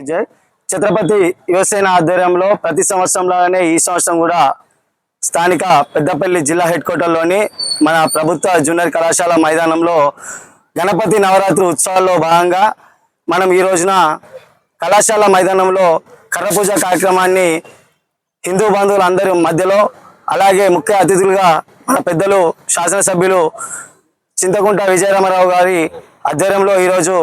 జై ఛత్రపతి యువసేన ఆధ్వర్యంలో ప్రతి సంవత్సరంలోనే ఈ సంవత్సరం కూడా స్థానిక పెద్దపల్లి జిల్లా హెడ్ క్వార్టర్లోని మన ప్రభుత్వ జూనియర్ కళాశాల మైదానంలో గణపతి నవరాత్రి ఉత్సవాల్లో భాగంగా మనం ఈ రోజున కళాశాల మైదానంలో కర్రపూజ కార్యక్రమాన్ని హిందూ బంధువులందరి మధ్యలో అలాగే ముఖ్య అతిథులుగా మన పెద్దలు శాసనసభ్యులు చింతకుంట విజయరామారావు గారి ఆధ్వర్యంలో ఈరోజు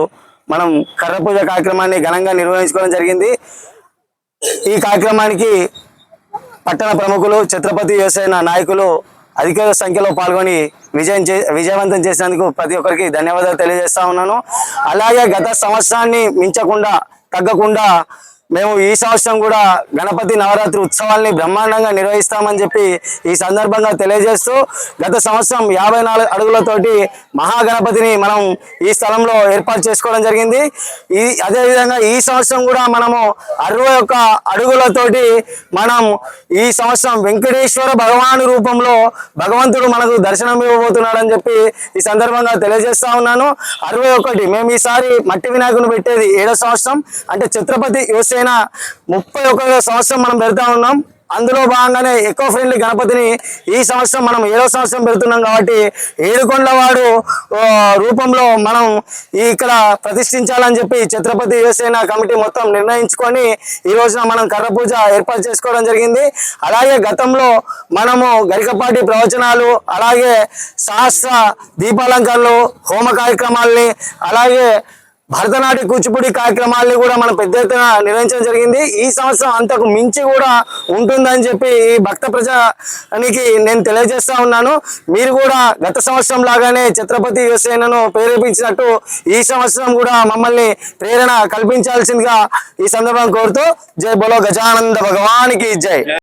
మనం కర్రపూజ కార్యక్రమాన్ని ఘనంగా నిర్వహించుకోవడం జరిగింది. ఈ కార్యక్రమానికి పట్టణ ప్రముఖులు ఛత్రపతి వ్యవసాయ నాయకులు అధిక సంఖ్యలో పాల్గొని విజయం చే విజయవంతం చేసినందుకు ప్రతి ఒక్కరికి ధన్యవాదాలు తెలియజేస్తా ఉన్నాను. అలాగే గత సంవత్సరాన్ని మించకుండా తగ్గకుండా మేము ఈ సంవత్సరం కూడా గణపతి నవరాత్రి ఉత్సవాల్ని బ్రహ్మాండంగా నిర్వహిస్తామని చెప్పి ఈ సందర్భంగా తెలియజేస్తూ గత సంవత్సరం యాభై నాలుగు అడుగులతోటి మహాగణపతిని మనం ఈ స్థలంలో ఏర్పాటు చేసుకోవడం జరిగింది. ఈ అదేవిధంగా ఈ సంవత్సరం కూడా మనము అరవై ఒక్క అడుగులతోటి మనం ఈ సంవత్సరం వెంకటేశ్వర భగవాను రూపంలో భగవంతుడు మనకు దర్శనం ఇవ్వబోతున్నాడని చెప్పి ఈ సందర్భంగా తెలియజేస్తా ఉన్నాను. అరవై ఒకటి మేము ఈసారి మట్టి వినాయకుని పెట్టేది ఏడో సంవత్సరం. అంటే ఛత్రపతి యువసేన ముప్పై ఒక సంవత్సరం మనం పెడతా ఉన్నాం. అందులో భాగంగానే ఎకో ఫ్రెండ్లీ గణపతిని ఈ సంవత్సరం మనం ఏడో సంవత్సరం పెడుతున్నాం కాబట్టి ఏడుకొండల వాడు రూపంలో మనం ఇక్కడ ప్రతిష్ఠించాలని చెప్పి ఛత్రపతి యువసేన కమిటీ మొత్తం నిర్ణయించుకొని ఈ రోజున మనం కర్ర పూజ ఏర్పాటు చేసుకోవడం జరిగింది. అలాగే గతంలో మనము గరికపాటి ప్రవచనాలు అలాగే సహస్ర దీపాలంకరణలు హోమ కార్యక్రమాల్ని అలాగే భరతనాట్య కూచిపూడి కార్యక్రమాల్ని కూడా మనం పెద్ద ఎత్తున నిర్వహించడం జరిగింది. ఈ సంవత్సరం అంతకు మించి కూడా ఉంటుందని చెప్పి ఈ భక్త ప్రజానికి నేను తెలియజేస్తా ఉన్నాను. మీరు కూడా గత సంవత్సరం లాగానే ఛత్రపతి యువసేనను ప్రేరేపించినట్టు ఈ సంవత్సరం కూడా మమ్మల్ని ప్రేరణ కల్పించాల్సిందిగా ఈ సందర్భం కోరుతూ జై బోలో గజానంద భగవానికి జై.